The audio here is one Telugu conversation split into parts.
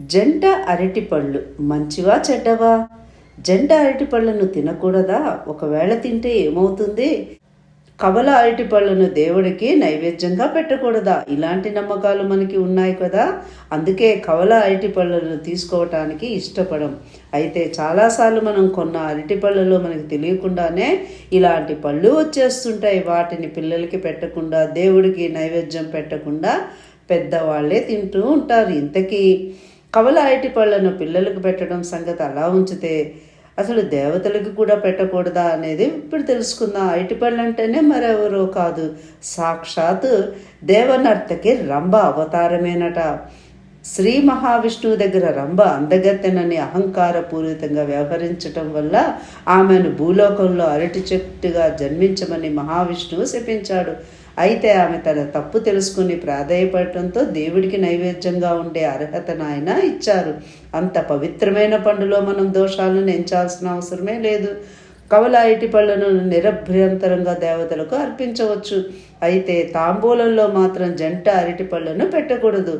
జంట అరటిపళ్ళు మంచివా చెడ్డవా? జంట అరటిపళ్ళను తినకూడదా? ఒకవేళ తింటే ఏమవుతుంది? కవల అరటిపళ్ళను దేవుడికి నైవేద్యంగా పెట్టకూడదా? ఇలాంటి నమ్మకాలు మనకి ఉన్నాయి కదా. అందుకే కవల అరటిపళ్ళను తీసుకోవటానికి ఇష్టపడం. అయితే చాలాసార్లు మనం కొన్న అరటిపళ్ళలో మనకి తెలియకుండానే ఇలాంటి పళ్ళు వచ్చేస్తుంటాయి. వాటిని పిల్లలకి పెట్టకుండా దేవుడికి నైవేద్యం పెట్టకుండా పెద్దవాళ్ళే తింటూ ఉంటారు. ఇంతకీ కవల అరటి పళ్ళను పిల్లలకు పెట్టడం సంగతి అలా ఉంచితే అసలు దేవతలకు కూడా పెట్టకూడదా అనేది ఇప్పుడు తెలుసుకుందాం. అరటిపళ్ళు అంటేనే మరెవరో కాదు. సాక్షాత్ దేవనర్తకి రంభ అవతారమేనట. శ్రీ మహావిష్ణువు దగ్గర రంభ అందగత్తెనని అహంకారపూరితంగా వ్యవహరించటం వల్ల ఆమెను భూలోకంలో అరటి చెట్టుగా జన్మించమని మహావిష్ణువు శపించాడు. అయితే ఆమె తన తప్పు తెలుసుకుని ప్రాధాయపడటంతో దేవుడికి నైవేద్యంగా ఉండే అర్హతను ఆయన ఇచ్చారు. అంత పవిత్రమైన పండులో మనం దోషాలను ఎంచాల్సిన అవసరమే లేదు. కవల అరటి పళ్ళను నిరభ్యంతరంగా దేవతలకు అర్పించవచ్చు. అయితే తాంబూలంలో మాత్రం జంట అరటి పళ్ళను పెట్టకూడదు.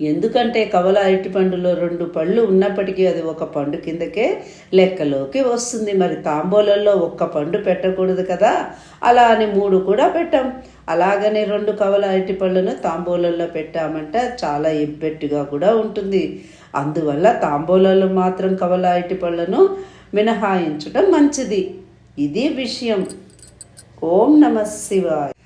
ఎందుకంటే కవల అరటి పండులో రెండు పళ్ళు ఉన్నప్పటికీ అది ఒక పండు కిందకే లెక్కలోకి వస్తుంది. మరి తాంబూలంలో ఒక్క పండు పెట్టకూడదు కదా? అలా అని మూడు కూడా పెట్టాం. అలాగనే రెండు కవల అరటి పళ్ళను తాంబూలంలో పెట్టామంటే. చాలా ఇబ్బెట్టుగా కూడా ఉంటుంది. అందువల్ల తాంబూలంలో మాత్రం కవల అరటి పళ్ళను మినహాయించడం మంచిది. ఇది విషయం. ఓం నమ శివాయ.